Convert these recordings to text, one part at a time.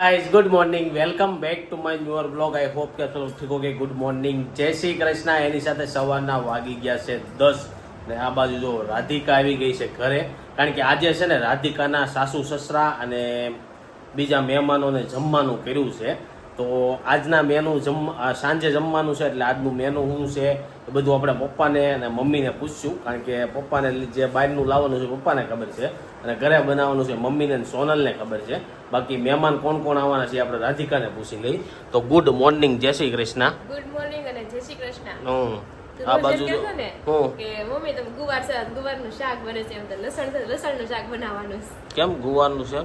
Guys good morning welcome back to my newer blog I hope કે તમે ઠીક કે ગુડ મોર્નિંગ જય શ્રી કૃષ્ણ. એની સાથે સવારના વાગી ગયા છે દસ ને આ બાજુ જો રાધિકા આવી ગઈ છે ઘરે. કારણ કે આજે છે ને રાધિકાના સાસુ, સસરા અને બીજા મહેમાનોને જમવાનું કર્યું છે. તો આજના મેનુ જમ સાંજે જમવાનું છે એટલે આજનું મેનુ શું છે? એ બધું આપણે પપ્પાને અને મમ્મીને પૂછશું કારણ કે પપ્પાને જે બહારનું લાવવાનું છે પપ્પાને ખબર છે અને ઘરે બનાવવાનું છે મમ્મીને અને સોનલને ખબર છે. બાકી મહેમાન કોણ કોણ આવવાના છે આપણે રાધિકાને પૂછી લઈ. તો ગુડ મોર્નિંગ જય શ્રી કૃષ્ણ. ગુડ મોર્નિંગ અને જય શ્રી કૃષ્ણ. હમ આ બાજુ કે મમ્મી તમે ગુવાર છે ગુવારનું શાક બને છે. એમ તો લસણ લસણનું શાક બનાવવાનું છે. કેમ ગુવારનું છે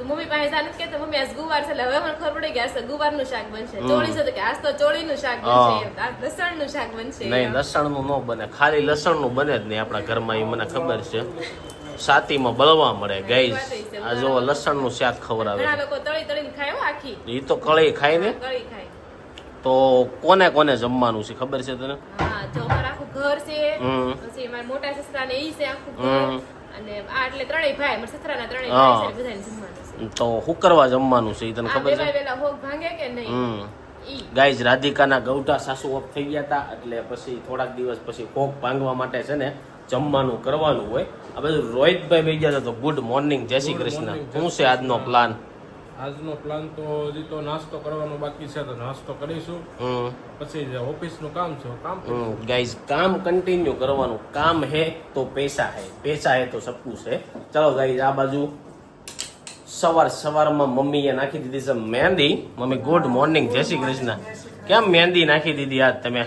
તો મમ્મી પાસે જાનું કે મમ્મી આજ ગુવાર છે. એટલે હવે મને ખબર પડી કે આજ ગુવારનું શાક બનશે. ચોળી છે તો કે આજ તો ચોળીનું શાક બનશે લસણનું શાક બનશે નહીં લસણનું ન બને. ખાલી લસણનું બને જ નહીં આપણા ઘરમાં એ મને ખબર છે. સાતીમાં બળવા મળે ગઈ આ જો લસણનું શાક ખવડાવે ઘણા લોકો તળી તળીને ખાય હો આખી. એ તો કળી ખાય ને? કળી ખાય. તો કોને કોને જમવાનું છે ખબર છે તને? હા જો આખું ઘર છે પછી મારા મોટા સસરા ને ઈ છે આખું ઘર. અને આ એટલે ત્રણેય ભાઈ મારા સસરાના ત્રણેય હા. ભાઈ છે બધાને જમવાનું. છે તો હું કરવા જમવાનું છે એ તને ખબર છે? ભાંગે કે નહીં? હમ. ગાઈઝ રાધિકાના ગૌટા સાસુ ઓફ થઈ ગયા હતા એટલે પછી થોડાક દિવસ પછી કોક ભાંગવા માટે છે ને જમવાનું કરવાનું હોય. આ બધું રોહિતભાઈ બે ગયા હતા તો ગુડ મોર્નિંગ જય શ્રી કૃષ્ણ. શું છે આજનો પ્લાન આજનો પ્લાન તો હજી તો નાસ્તો કરવાનો બાકી છે તો નાસ્તો કરીશું. પછી જે ઓફિસનું કામ છે કામ ગાઈઝ કામ કન્ટિન્યુ કરવાનું. કામ હે તો પૈસા હે. પૈસા હે તો સબકું છે. ચલો ગાઈઝ આ બાજુ સવાર સવારમાં મમ્મીએ નાખી દીધી છે મહેંદી. મમ્મી ગુડ મોર્નિંગ જય શ્રી કૃષ્ણ. કેમ મહેંદી નાખી દીધી આજ તમે?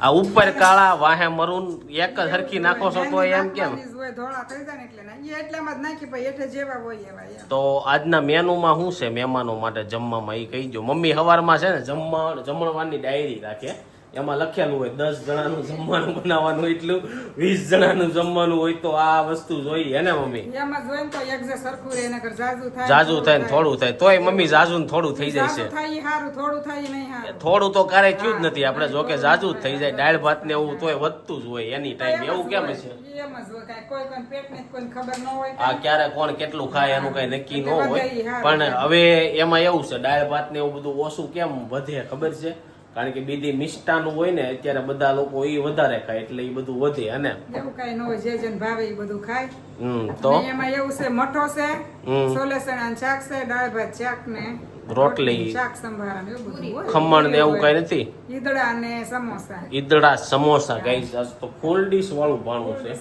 આ ઉપર કાળા, વાહે મરૂન, એક જ હરખી નાખો છો તો એમ કેમ. તો આજના મેનુમાં શું છે? મહેમાનો માટે જમવામાં એ કહી દો મમ્મી સવારમાં છે ને જમવા જમણવાની ડાયરી રાખે. એમાં લખેલું હોય દસ જણાનું જમવાનું બનાવવાનું એટલું વીસ જણાનું જમવાનું હોય તો આ વસ્તુ જોઈએ ને મમ્મી? જાજુ થાય ને થોડું થાય. તોય મમ્મી જાજુ ને થોડું થઈ જાય છે. થોડું તો ક્યારે થયું જ નથી. આપણે જો કે જાજુ જ થઈ જાય. દાળ ભાત ને એવું તોય વધતું જ હોય એની ટાઈમ એવું કેમ છે? આ ક્યારે કોણ કેટલું ખાય એનું કઈ નક્કી ન હોય. પણ હવે એમાં એવું છે દાળ ભાત ને એવું બધું ઓછું કેમ વધે ખબર છે? કારણ કે બીજી મિષ્ટાનું હોય ને અત્યારે બધા લોકો એ વધારે ખાય એટલે એ બધું વધે અને? એવું કઈ ન હોય જે જેને ભાવે એ બધું ખાય. હમ તો? એમાં એવું છે મઠો છે. સોલે ચણાનું શાક છે દાળ ભાત શાક ને રોટલી. શાક સંભારા ને એવું બધું ખમણ ને એવું કઈ નથી? ઈદડા ને સમોસા. ઈદડા સમોસા ગાઈસ આજ તો ફૂલ ડીશ વાળું ભાણું છે.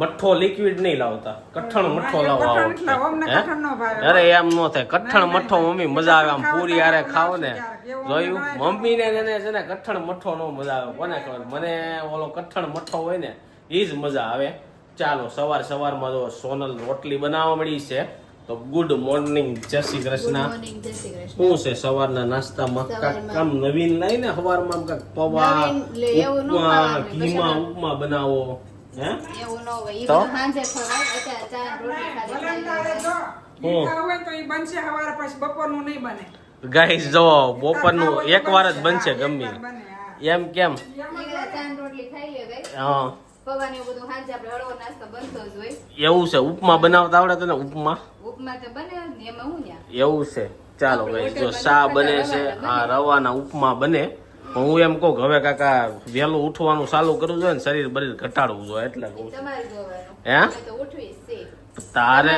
મઠ્ઠો લિક્વિડ નહીં લાવતા કઠણ મઠ્ઠો લાવવા કઠણ એટલે અમને હે? કઠણ ન ભાવે. અરે એમ નો થાય. કઠણ મઠ્ઠો મમ્મી મજા આવે આમ. પૂરી આરે ખાવ ને. જોયું? મમ્મી ને એને છે ને કઠણ મઠો નો મજા આવે. કોને ખબર? મને ઓલો કઠણ મઠો હોય ને એ જ મજા આવે. ચાલો સવાર સવારમાં જો સોનલ રોટલી બનાવવા મળી છે તો ગુડ મોર્નિંગ જય શ્રી કૃષ્ણ. શું છે સવારના નાસ્તામાં? સવારમાં. કામ નવીન લઈને સવારમાં આમ કાંઈક પૌવા નવીન લે, એવું ન ઉપમા. ઘીમાં ઉપમા બનાવો હે? એવું ન હોય. ઈ તો? સાંજે ખવાય અત્યારે ચા રોટલી ને. મીઠા હોય તો એ બનશે સવાર પછી બપોરનું નહીં બને. ગાઈસ જો બપોરનું એક વાર જ બનશે. ગમે. એમ કેમ? હા. એવું બધું સાંજે આપણે હળવો નાસ્તો બનતો જ હોય. એવું છે ઉપમા બનાવતા આવડે તને ઉપમા. ઉપમા તો બને જ ને એમાં હું ન્યા? એવું છે. ચાલો ગાઈસ જો શા બને છે આ રવાના ઉપમા બને. હું એમ કહું કે હવે કાકા વહેલું ઉઠવાનું ચાલુ કરવું જોઈએ ને શરીર બરીર ઘટાડવું જોઈએ એટલે હે? અમે તો ઉઠવી જ છે. તારે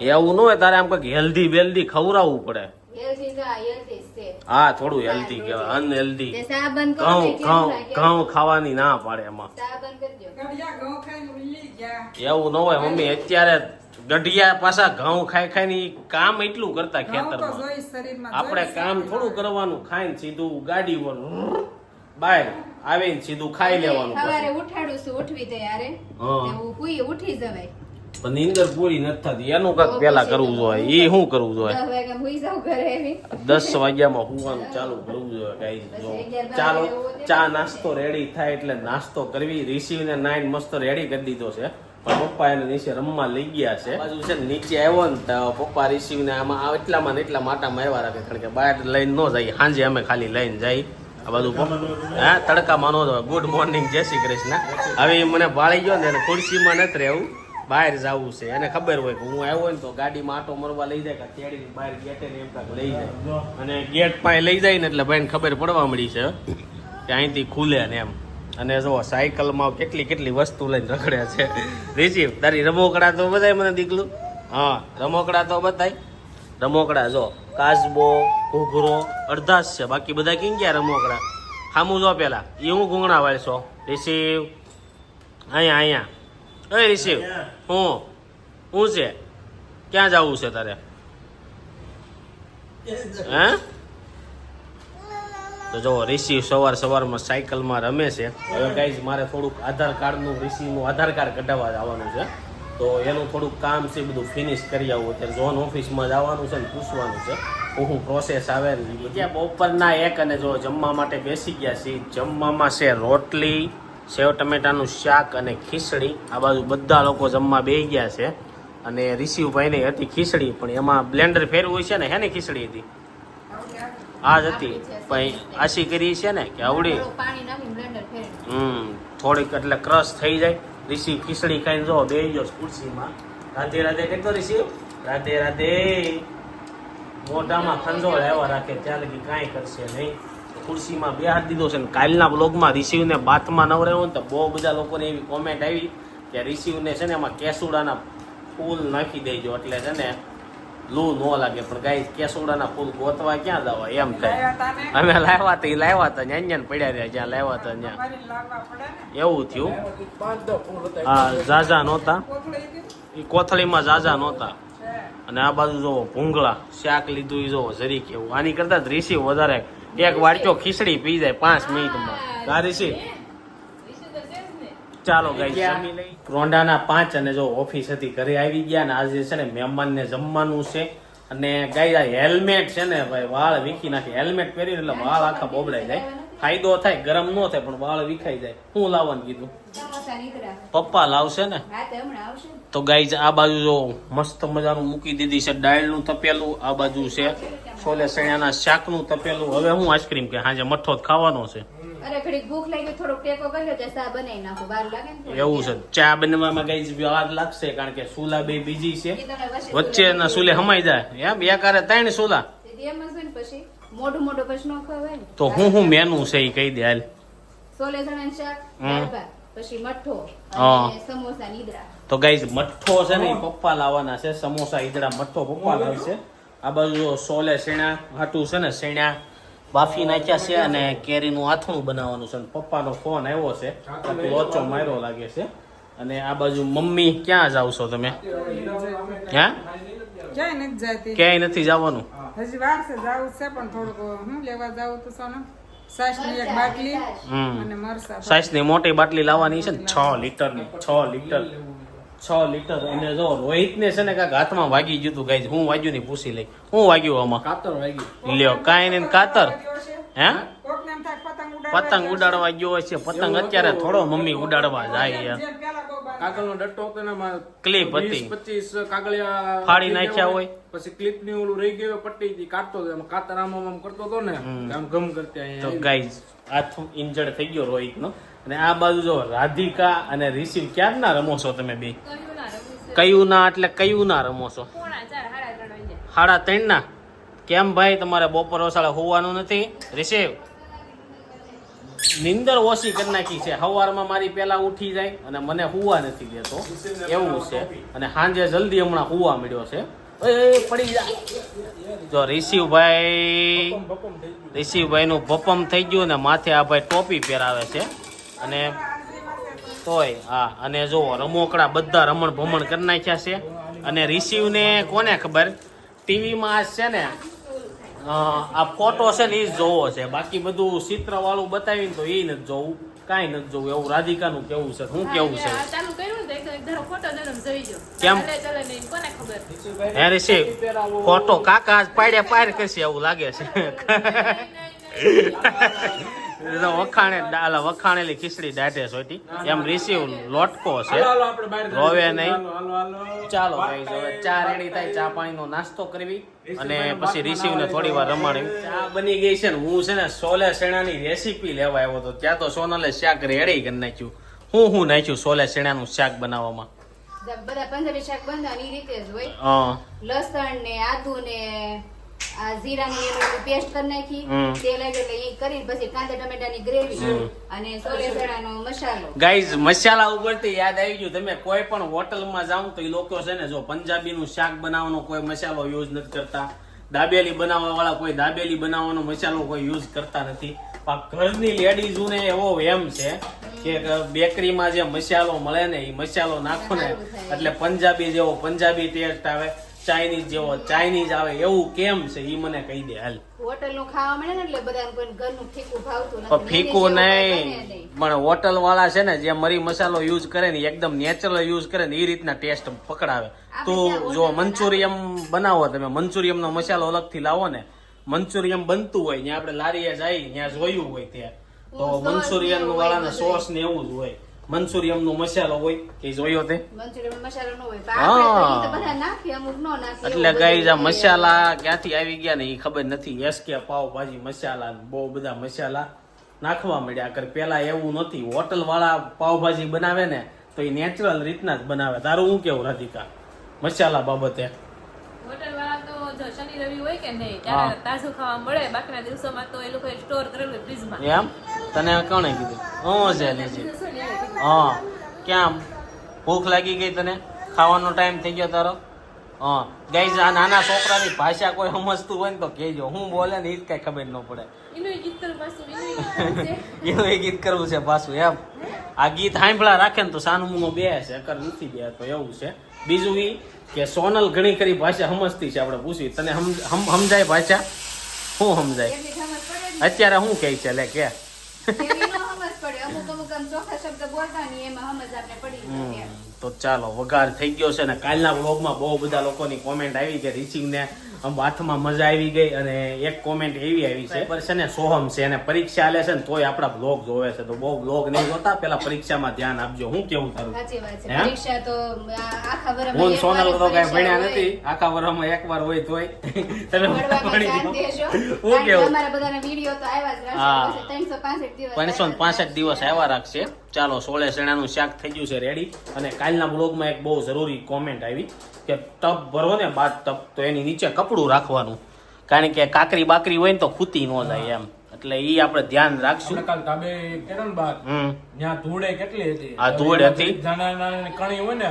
એવું ન હોય તારે આમ કંઈક હેલ્ધી વેલ્ધી ખવડાવવું પડે. હેલ્ધી તો આ હેલ્ધી જ છે. હા થોડું હેલ્ધી કહેવાય અનહેલ્ધી ઘઉં ઘઉં ઘઉં ખાવાની ના પાડે એમાં. એવું ન હોય મમ્મી અત્યારે ગઢિયા પાછા ઘઉં ખાઈ ખાઈ ને કામ એટલું કરતા ખેતરમાં. આપણે કામ થોડું કરવાનું ખાઈને સીધું ગાડી પર બહાર આવીને સીધું ખાઈ લેવાનું સવારે ઉઠાડું છું ઉઠવી તો હું. ઉઠી જવાય. પણ નીંદર પૂરી નથી થતી. એનું કાંઈક પેલા કરવું જોઈએ. ઈ શું કરવું જોઈએ? દસ વાગ્યામાં હુવાનું ચાલુ કરવું જોઈએ કઈ જો ચાલો ચા નાસ્તો રેડી થાય એટલે નાસ્તો કરવી. રિસીવને નાઈન મસ્ત રેડી કરી દીધો છે. પણ પપ્પા એને નીચે રમવા લઈ ગયા છે. બાજુ છે ને નીચે આવ્યો ને તો પપ્પા રિસીવને આમાં આ એટલામાં ને એટલા માટામાં આવ્યા રાખે. કારણ કે બહાર લઈને ન જાય. સાંજે અમે ખાલી લઈને જાય. આ બધું હા તડકામાં નો ગુડ મોર્નિંગ જય શ્રી કૃષ્ણ. હવે એ મને ભાળી ગયો ને એને ખુરશીમાં નથી રહેવું. બહાર જવું છે. એને ખબર હોય કે હું આવ્યો ને તો ગાડીમાં આટો મરવા લઈ જાય કે તેડીને બહાર ગેટે ને એમ કાંઈક લઈ જાય. અને ગેટ પાસે લઈ જાય ને એટલે ભાઈને ખબર પડવા મળી છે. કે અહીંથી ખુલે ને એમ. અને જો સાયકલમાં કેટલી કેટલી વસ્તુ લઈને રખડે છે. રિસીવ. તારી રમોકડા તો બધાય મને દીકલું. હા રમોકડા તો બતાય રમોકડા જો કાચબો ઘૂઘરો અડધા જ છે. બાકી બધા કેમ ગયા રમોકડા? સામું જો પેલા. એ હું ઘૂંઘણા વાળશો? રિસીવ. અહીંયા અહીંયા. એ રિસીવ હું હું છે? ક્યાં જવું છે તારે? હે? તો જો રિસીવ સવાર સવારમાં સાયકલમાં રમે છે. હવે ગાઈઝ મારે થોડુંક આધાર કાર્ડનું રિસીવનું આધાર કાર્ડ કઢાવવા જવાનું છે. તો એનું થોડુંક કામ છે બધું ફિનિશ કરી આવું. અત્યારે ઝોન ઓફિસમાં જવાનું છે ને પૂછવાનું છે. હું પ્રોસેસ આવે ને. બપોરના એક અને જો જમવા માટે બેસી ગયા છીએ, જમવામાં છે રોટલી સેવ ટમેટાનું શાક અને ખીચડી. આ બાજુ બધા લોકો જમવા બેસી ગયા છે. અને રિસીવભાઈની હતી ખીચડી પણ એમાં બ્લેન્ડર ફેરવું છે ને હેને ખીચડી હતી. આ જ હતી. પણ આશી કરી છે ને કે આવડી. હમ થોડીક એટલે ક્રશ થઈ જાય. રિસીવ ખીચડી ખાઈને જો બે ગયો ખુરશીમાં. રાધે રાધે કેટલો રિસીવ રાધે રાધે. મોઢામાં ખંજોળ આવ્યા રાખે ત્યાં લગી કાંઈ કરશે નહીં. ખુરશીમાં બે હાથ દીધો છે ને કાલના બ્લોગમાં રિસીવને બાથમાં નવરાવ્યો ને તો બહુ બધા લોકોને એવી કોમેન્ટ આવી કે રિસીવને છે ને એમાં કેસુડાના ફૂલ નાખી દેજો એટલે છે ને લૂ ન લાગે. પણ ગાય કેસુડાના ફૂલ ગોતવા ક્યાં જવા? એમ થાય. અમે લાવ્યા હતા એ લાવ્યા હતા ત્યાં ત્યાં પડ્યા રહ્યા જ્યાં લાવ્યા હતા ત્યાં. મારી લાવવા પડે ને. એવું થયું? આ ઝાઝા નહોતા. એ કોથળીમાં ઝાઝા નહોતા. અને આ બાજુ જોવો ભૂંગળા. શાક લીધું એ જોવો જરી કેવું આની કરતા ઋષિ વધારે એક વાટકો ખીચડી પી જાય પાંચ મિનિટમાં. છે. ચાલો ગાઈ રોંડાના પાંચ અને જો ઓફિસ હતી ઘરે આવી ગયા ને આજે છે ને મહેમાનને જમવાનું છે. અને ગાય હેલ્મેટ છે ને ભાઈ વાળ વીખી નાખી. હેલ્મેટ પહેરીને એટલે વાળ આખા બોબડાઈ જાય. ફાયદો થાય ગરમ ન થાય પણ વાળ વિખાઈ જાય. હું લાવવાનું કીધું? પપ્પા લાવશે ને? તો ગાય આ બાજુ જો મસ્ત મજાનું મૂકી દીધી છે દાળનું તપેલું આ બાજુ છે. છોલે ચણાના શાકનું તપેલું. હવે હું આઈસ્ક્રીમ કે હાજે મઠ્ઠો જ ખાવાનો છે. અરે ઘડીક ભૂખ લાગી થોડોક ટેકો કરી લો ચા બનાવી નાખો વાર લાગે ને એવું છે. ચા બનવામાં ગાઈઝ વાર લાગશે? કારણ કે સુલા બે બીજી છે. એ વચ્ચે વચ્ચેના સુલે હમાઈ જાય. એમ બે ત્રણ સુલા. એમ જ ને પછી? મોઢું મોઢું પછી ન ખવાય તો હું હું મેનુ છે એ કહી દે હાલ. સોલે શાક. દાળ ભાત પછી મઠ્ઠો અને સમોસા નીદરા તો ગાઈઝ મઠ્ઠો છે ને પપ્પા લાવવાના છે. સમોસા ઈદડા મઠ્ઠો પપ્પા લાવશે. આ બાજુ સોલે શેણા હાટું છે ને શેણા બાફી નાખ્યા છે અને કેરીનું આથણું બનાવવાનું છે અને પપ્પાનો ફોન આવ્યો છે લોચો માર્યો લાગે છે. અને આ બાજુ મમ્મી ક્યાં જાવ છો તમે? હે? ક્યાંય નથી જવાનું? હજી વાર છે જવું છે પણ થોડુંક હું લેવા જાવું તો સોનમ? સાસની એક બાટલી હમ. અને સાઈઝની મોટી બાટલી લાવવાની છે ને છ લીટરની છ લીટર. છ લીટર અને જો રોહિતને છે ને કાંઈક હાથમાં વાગી ગયું હતું ગાઈ હું વાગ્યું નહીં પૂછી લઈ. હું વાગ્યું આમાં? કાતર વાગ્યું લ્યો કાંઈ નહીં ને કાતર. હે? પતંગ ઉડાડવા ગયો છે. પતંગ અત્યારે થોડો મમ્મી ઉડાડવા જાય યાર કાગળનો ડટ્ટો હતો ને ક્લિપ હતી. પચીસ કાગળિયા ફાડી નાખ્યા હોય. પછી ક્લિપની ઓલું રહી ગયું પટ્ટી થી કાટતો હતો. એમાં કાતર આમ આમ આમ કરતો હતો ને આમ ગમ કરતા તો ગાઈઝ હાથ ઇન્જર્ડ થઈ ગયો રોહિતનો. અને આ બાજુ જો રાધિકા અને રિશિવ ક્યારના રમો છો તમે બે? કયું ના કયું ના એટલે કયું ના રમો છો સાડા ત્રણ ના કેમ ભાઈ તમારે બપોર વસાળે હોવાનું નથી? રિશિવ નિંદર ઓછી કરી નાખી છે. સવારમાં મારી પેલા ઉઠી જાય અને મને હુવા નથી દેતો. એવું છે. અને સાંજે જલ્દી હમણાં હુવા મળ્યો છે. પડી જા. જો બપમ થઈ નું ભપમ થઈ ગયું ને માથે આ ભાઈ ટોપી પહેરાવે છે. અને તોય હા અને જો રમોકડા બધા રમણ ભમણ કરી નાખ્યા છે અને રિસીવને કોને ખબર ટીવીમાં છે ને આ ફોટો છે ને એ જ જોવો છે બાકી બધું ચિત્રવાળું બતાવીને તો એ નથી જોવું કાંઈ નથી જોવું એવું રાધિકાનું કેવું છે શું કેવું છે કેમ? હે રિશિવ ફોટો કાકા આજ પાડે કરશે એવું લાગે છે તો વખાણે ડાલા વખાણેલી ખીચડી દાઢે સોટી એમ રિસીવ લોટકો છે. હાલો હાલો આપણે બહાર જઈએ. રોવે નહીં. ચાલો ગાઈઝ હવે ચા રેડી થાય ચા પાણીનો નાસ્તો કરવી અને પછી રિસીવ ને થોડી વાર રમાડવી. ચા બની ગઈ છે ને હું છે ને સોલે શેણાની રેસીપી લેવા આવ્યો હતો ત્યાં તો સોનલે શાક રેડી કરી નાખ્યું. હું હું નાખ્યું સોલે શેણાનું શાક બનાવવામાં? બધા પંજાબી શાક બંધાય એ રીતે જ હોય. લસણ ને આદુ ને જીરાની એનું પેસ્ટ કરી નાખી. તેલ એટલે એ કરીને પછી કાંદા ટમેટાની ગ્રેવી અને સોલે મસાલો. ગાઈઝ મસાલા ઉપરથી યાદ આવી ગયું. તમે કોઈ પણ હોટલમાં જાઓ તો એ લોકો છે ને જો પંજાબીનું શાક બનાવવાનો કોઈ મસાલો યુઝ નથી કરતા. દાબેલી બનાવવા વાળા કોઈ દાબેલી બનાવવાનો મસાલો કોઈ યુઝ કરતા નથી. પણ ઘરની લેડીઝોને એવો એમ છે કે બેકરીમાં જે મસાલો મળે ને એ મસાલો નાખો ને એટલે પંજાબી જેવો પંજાબી ટેસ્ટ આવે. ચાઇનીઝ જેવો ચાઇનીઝ આવે એવું કેમ છે? એ મને કહી દે હાલ. હોટલનું ખાવા મળે ને એટલે બધા ઘરનું ફીકું ભાવતું નથી. ફીકું નહીં પણ હોટલ વાળા છે ને જે મરી મસાલો યુઝ કરે ને એકદમ નેચરલ યુઝ કરે ને એ રીતના ટેસ્ટ પકડાવે. તો જો મંચુરિયમ બનાવો. તમે મંચુરિયમ નો મસાલો અલગથી લાવો ને મંચુરિયમ બનતું હોય ત્યાં આપણે લારીએ જાય ત્યાં જોયું હોય ત્યાં. તો મંચુરિયન ને વાળાને સોસ ને એવું જ હોય. મંચુરિયમ નો મસાલો હોય કે જોયો તે? એટલે આ મસાલા ક્યાંથી આવી ગયા ને એ ખબર નથી. એસકે પાવ ભાજી મસાલા બહુ બધા મસાલા નાખવા મળ્યા. કર પેલા એવું નથી હોટલ વાળા પાવભાજી બનાવે ને તો એ નેચરલ રીતના જ બનાવે. તારું હું કેવું રાધિકા? મસાલા બાબતે? હોટલ વાળા તો જો શનિ રવિ હોય કે નહીં ત્યારે તાજું ખાવા મળે. બાકીના દિવસોમાં તો એ લોકો સ્ટોર કરેલું ફ્રીજમાં એમ? તને કોણે કીધું? હું છે લીજી હા ક્યાં? ભૂખ લાગી ગઈ તને? ખાવાનો ટાઈમ થઈ ગયો તારો? હા. ગઈ આ નાના છોકરાની ભાષા કોઈ સમજતું હોય ને તો કહેજો. હું બોલે ને એ જ કઈ ખબર ન પડે. એનું પાછું એ ગીત કરવું છે પાછું એમ. આ ગીત સાંભળા રાખે ને તો સાનું મુનો બે છે અકર નથી બે તો એવું છે. બીજું એ કે સોનલ ઘણી ખરી ભાષા સમજતી છે આપણે પૂછવી. તને સમજાય ભાષા? શું સમજાય. અત્યારે શું કહે છે લે કે. અમુક ને તો ચાલો, વઘાર થઈ ગયો છે ને. કાલના વ્લોગમાં બહુ બધા લોકોની કોમેન્ટ આવી કે રિસીવને આમ હાથમાં મજા આવી ગઈ અને એક કોમેન્ટ એવી આવી છે. પર છે ને? સોહમ છે અને પરીક્ષા આલે છે ને તોય આપણા બ્લોગ જોવે છે. તો બહુ બ્લોગ નહીં જોતા પેલા પરીક્ષામાં ધ્યાન આપજો. હું કેવું તારું વાત પરીક્ષા તો આખા હું સોનલ તો કઈ ભણ્યા નથી. આખા વર્ષમાં એક વાર હોય તોય. તમે ભણી ધ્યાન હું કેવું? અમારા બધાના વીડિયો તો આવ્યા જ દિવસ પાંચસો ને આવ્યા પાસઠ દિવસ આવ્યા રાખશે. ચાલો સોળે શેણાનું શાક થઈ ગયું છે રેડી અને કાલના બ્લોગમાં એક બહુ જરૂરી કોમેન્ટ આવી કે ટપ ભરો ને બાદ ટપ તો એની નીચે કપડું રાખવાનું. કારણ કે કાકરી બાકરી હોય ને તો ખૂતી ન જાય એમ. એટલે ઈ આપણે ધ્યાન રાખશું. કાલ તાબે કર્યો બાદ ત્યાં ધૂળે કેટલી હતી? આ ધૂળ હતી. કણી હોય ને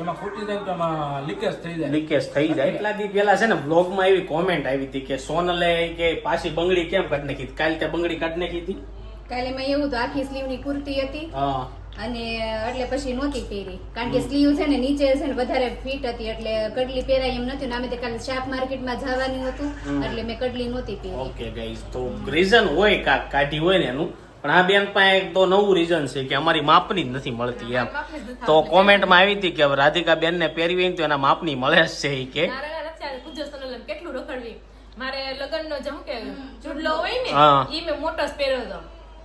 એમાં ફૂટી જાય તો એમાં લીકેજ થઈ જાય. લીકેજ થઈ જાય. એટલા દી પેલા છે ને બ્લોગમાં એવી કોમેન્ટ આવી હતી કે સોનલે કે પાછી બંગડી કેમ કાઢી નાખી કાલે કાલ તે બંગડી કાઢી નાખી હતી? કાલે મેં એવું તો આખી સ્લીવની કુર્તી હતી. અને એટલે પછી નહોતી પહેરી. કારણ કે સ્લીવ છે ને નીચે છે ને વધારે ફિટ હતી એટલે કડલી પહેરાય એમ નથી અમે તો કાલે શાક માર્કેટમાં જવાનું હતું એટલે મેં કડલી નહોતી પહેરી. ઓકે ગાઈઝ તો રીઝન હોય કાક કાઢી હોય ને એનું. પણ આ બેન પાસે એક તો નવું રીઝન છે કે અમારી માપની જ નથી મળતી એમ. તો આવતી. કોમેન્ટમાં આવી હતી કે રાધિકા બેન ને પહેરવી તો એના માપની મળે જ છે ઈ કે. કેટલું રખડવી? મારે લગ્નનો જે કે જુડલો હોય ને એ મેં મોટો પહેર્યો હતો.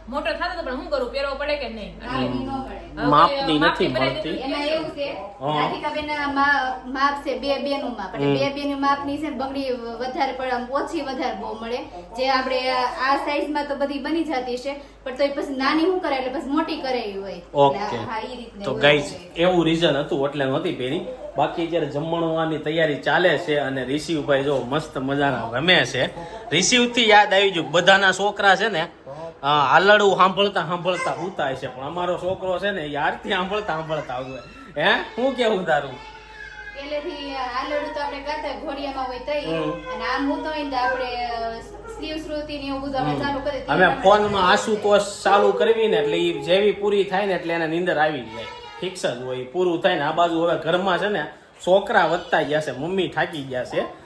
મોટો થતો તો પણ હું કરું? પહેરવો પડે કે નહીં? માપની માપની નથી મળતી. એમાં એવું છે હા. રાધિકાબેનના માપ છે બે બે નું માપ. એટલે બે બે નું માપની છે બંગડી વધારે પડે ઓછી વધારે બહુ મળે. જે આપણે આ સાઈઝમાં તો બધી બની જતી છે પણ તો પછી નાની શું કરે એટલે પછી મોટી કરે એવી હોય ઓકે. હા તો ગાઈસ એવું રીઝન હતું એટલે નહોતી પહેરી. બાકી જ્યારે જમણવાની તૈયારી ચાલે છે અને રિસીવભાઈ જો મસ્ત મજાના રમે છે. રિશિવથી યાદ આવી ગયું બધાના છોકરા છે ને આલડું સાંભળતા સાંભળતા ઉતાય છે પણ અમારો છોકરો છે ને યારથી સાંભળતા સાંભળતા આવે હે? હું કેવું તારું? પહેલેથી આલડું તો આપણે ઘોડિયામાં હોય તઈ. અને આમ હું તો અમે ફોનમાં આશુતોષ ચાલુ કરવી ને એટલે એ જેવી પૂરી થાય ને એટલે એને નીંદર આવી જાય. ફિક્સ જ હોય પૂરું થાય ને આ બાજુ હવે ઘરમાં છે ને છોકરા વધતા ગયા છે મમ્મી થાકી ગયા છે.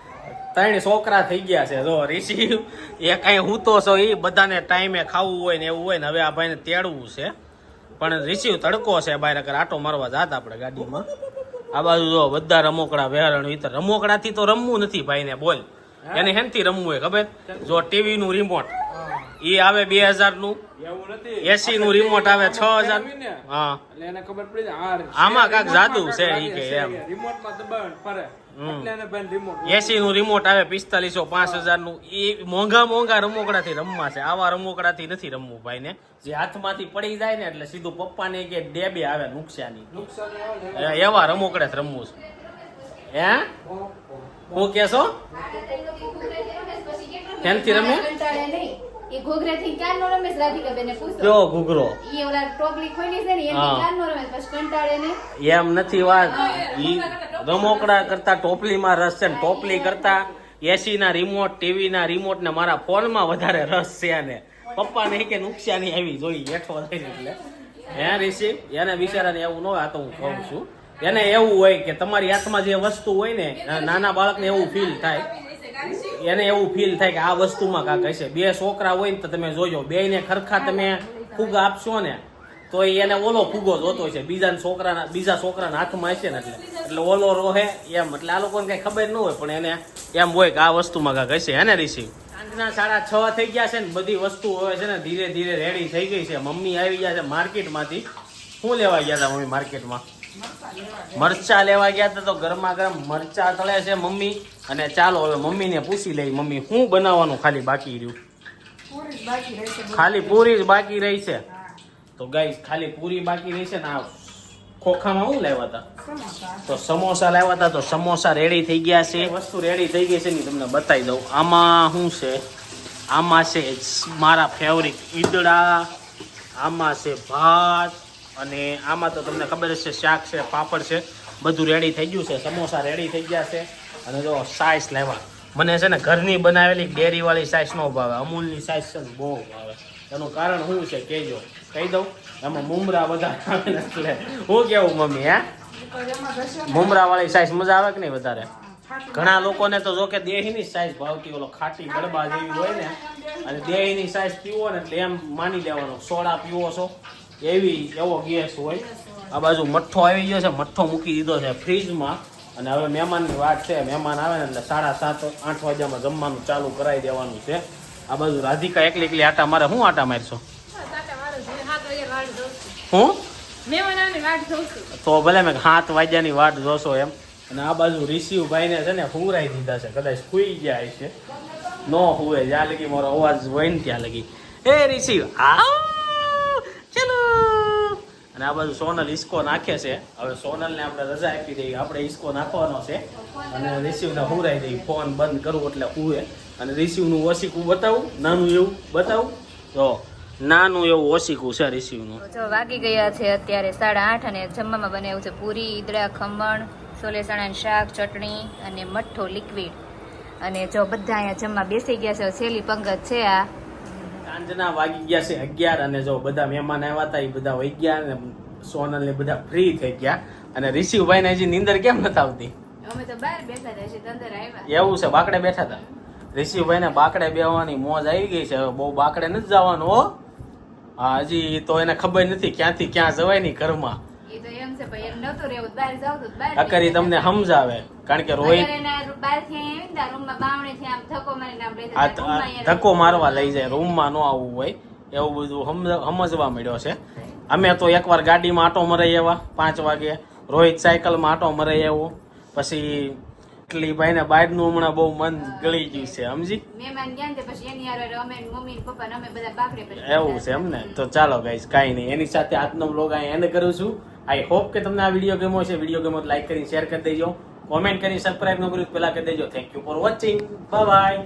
ત્રણ છોકરા થઈ ગયા છે. જો રિસીવ એ કઈ હું તો છો એ બધાને ટાઈમે ખાવું હોય ને એવું હોય ને હવે આ ભાઈને તેડવું છે. પણ રિસીવ તડકો છે બહાર અગર આટો મારવા જાત આપણે ગાડીમાં. આ બાજુ જો બધા રમોકડા વેરણ એ તો રમોકડાથી તો રમવું નથી ભાઈને બોલ. એને હેનથી રમવું હોય ખબર? જો ટીવી નું રિમોટ ઈ આવે બે હજારનું એસી નું રિમોટ આવે છ હજાર. હા. એને ખબર પડી આમાં કાંઈક જાદુ છે ઈ કે એમ. દબાણ ફરે. રિમોટ એસી નું રિમોટ આવે પિસ્તાલીસો પાંચ હજારનું એ મોંઘા મોંઘા રમકડાથી રમવા છે. આવા રમકડાથી નથી રમવું ભાઈ ને જે હાથમાંથી પડી જાય ને એટલે સીધું પપ્પાને કે ડેબે આવે નુકસાની. ને. એ- એવા રમોકડા જ રમવું છે. હે? હું કેશો કેમથી રમે? એ ઘોઘરાથી ક્યારનો રમે છે રાધિકાબેનને પૂછો. કયો ઘૂઘરો ઈ ઓલા ટોપલી ખોલી છે ને એની. ક્યારનો રમે છે. પછી કંટાળે નહીં. એમ નથી વાત ઈ રમકડા કરતા ટોપલીમાં રસ છે ને ટોપલી કરતા એસી ના રિમોટ ટીવી ના રિમોટ ને મારા ફોનમાં વધારે રસ છે ને પપ્પા ને કે નુકસાની આવી જોઈ હેઠો થઈને એટલે હે ઋષિ એને બિચારાને એવું ન હોય આ તો હું કહું છું એને એવું હોય કે તમારી હાથમાં જે વસ્તુ હોય ને નાના બાળકને એવું ફીલ થાય એને એવું ફીલ થાય કે આ વસ્તુમાં કાંક હશે. બે છોકરા હોય ને તો તમે જોજો બે ને ખરખા તમે ફૂગ આપશો ને તો એને ઓલો ફૂગો જોતો છે બીજા છોકરાના બીજા છોકરાના હાથમાં હશે ને એટલે. એટલે ઓલો રોહે એમ. એટલે આ લોકોને કઈ ખબર ન હોય, પણ એને એમ હોય કે આ વસ્તુમાં કાંક હશે. હે રિસીવ સાંજના સાડા છ થઈ ગયા છે ને, બધી વસ્તુ હવે છે ને ધીરે ધીરે રેડી થઈ ગઈ છે. મમ્મી આવી ગયા છે માર્કેટમાંથી શું લેવા ગયા હતા મમ્મી માર્કેટમાં મરચા લેવા ગયા હતા તો ગરમા ગરમ મરચા તળે છે મમ્મી. અને ચાલો હવે મમ્મીને પૂછી લઈ મમ્મી, શું બનાવવાનું ખાલી બાકી રહ્યું. ખાલી પૂરી જ બાકી રહી છે? તો ગાઈસ, ખાલી પૂરી બાકી રહી છે ને આ ખોખામાં શું લાવ્યા હતા? તો સમોસા લાવ્યા હતા, તો સમોસા રેડી થઈ ગયા છે. વસ્તુ રેડી થઈ ગઈ છે ને તમને બતાવી દઉં. આમાં શું છે? આમાં છે મારા ફેવરિટ ઈદડા, આમાં છે ભાત અને આમાં તો તમને ખબર છે, શાક છે, પાપડ છે, બધું રેડી થઈ ગયું છે, સમોસા રેડી થઈ ગયા છે. અને જો સાઈસ લેવા. મને છે ને ઘરની બનાવેલી ડેરીવાળી સાઈસ ન ભાવે. અમૂલની સાઈસ છે બહુ ભાવે. એનું કારણ શું છે કહેજો. કહી દઉં, એમાં મુમરા બધા આવે હું કેવું મમ્મી, હા? મુમરાવાળી સાઈઝ મજા આવે કે નહીં વધારે? ઘણા લોકોને તો જોકે દેહીની સાઈઝ ભાવતી ઓલો ખાટી ગળબા જેવી હોય ને, અને દેહીની સાઈઝ પીવો ને એટલે એમ માની લેવાનું. સોડા પીવો છો. એવી એવો ગેસ હોય. આ બાજુ મઠ્ઠો આવી ગયો છે મઠ્ઠો મૂકી દીધો છે ફ્રીજમાં. અને હવે મહેમાનની વાત છે મહેમાન આવે ને એટલે સાડા સાત આઠ વાગ્યામાં જમવાનું ચાલુ કરાવી દેવાનું છે. આ બાજુ રાધિકા એકલી એકલી આટા મારે શું આટા મારશો. હું. તો ભલે મેં સાત વાગ્યાની વાટ જોશો એમ. અને આ બાજુ રિસીવ ભાઈને છે ને હુરાઈ દીધા છે કદાચ સુઈ ગયા છે. નો હુએ જ્યાં લગી મારો અવાજ હોય ને ત્યાં લગી. એ રિસીવ આવ. ચલો અને આ બાજુ સોનલ ઈસ્કો નાખે છે. હવે સોનલને આપણે રજા આપી દઈએ. આપણે ઈસ્કો નાખવાનો છે. અને રિસીવને હુરાઈ દઈ ફોન બંધ કરવું એટલે હુએ. અને રિસીવનું ઓશીકું બતાવું. નાનું એવું બતાવું. તો નાનું એવું ઓશીકું છે રિસીવનું. જો વાગી ગયા છે અત્યારે સાડા આઠ અને જમવામાં બનાવ્યું છે પૂરી, ઈદડા, ખમણ, છોલે ચણાનું શાક, ચટણી અને મઠ્ઠો લિક્વિડ અને જો બધા અહીંયા જમવા બેસી ગયા છે, છેલ્લી પંગત છે આ. સાંજના વાગી ગયા છે અગિયાર અને જો બધા મહેમાન આવ્યા હતા એ બધા વહી ગયા અને સોનલ ને બધા ફ્રી થઈ ગયા. અને ઋષિભાઈ ને હજી નીંદર કેમ નથી આવતી? અમે તો બહાર બેઠા હતા એવું છે બાકડે બેઠા હતા? ઋષિભાઈ ને બાકડે બેહવાની મોજ આવી ગઈ છે બહુ બાકડે નથી જવાનું હો. હા હજી તો એને ખબર નથી ક્યાંથી ક્યાં જવાય નહીં ઘરમાં. એમ છે ભાઈ એમ નહોતું રહેવું. બહાર જાવ તો બહાર અકરી તમને સમજાવે કારણ કે રોહિત એના આવીને ને આમ ધક્કો મારીને આમ. રૂમમાં અહીંયા ધક્કો મારવા લઈ જાય રૂમમાં ન આવવું હોય એવું બધું સમજવા મળ્યો છે. અમે તો એકવાર ગાડીમાં આટો મરાઈ આવ્યા પાંચ વાગે. રોહિત સાયકલમાં આટો મરાઈ આવ્યો. પછી એટલી ભાઈને નું હમણાં બહુ મન ગળી ગયું છે સમજી? ને એની ને ને ને એવું છે એમને તો ચાલો ગાઈસ કાંઈ નહીં. એની સાથે આજનો બ્લોગ અહીંયા એન્ડ કરું છું. આઈ હોપ કે તમને આ વીડિયો ગમો છે વીડિયો ગમો લાઈક કરીને શેર કરી દેજો. કોમેન્ટ કરીને સબસ્ક્રાઈબ ન કર્યું તો કરી દેજો. Thank you for watching bye bye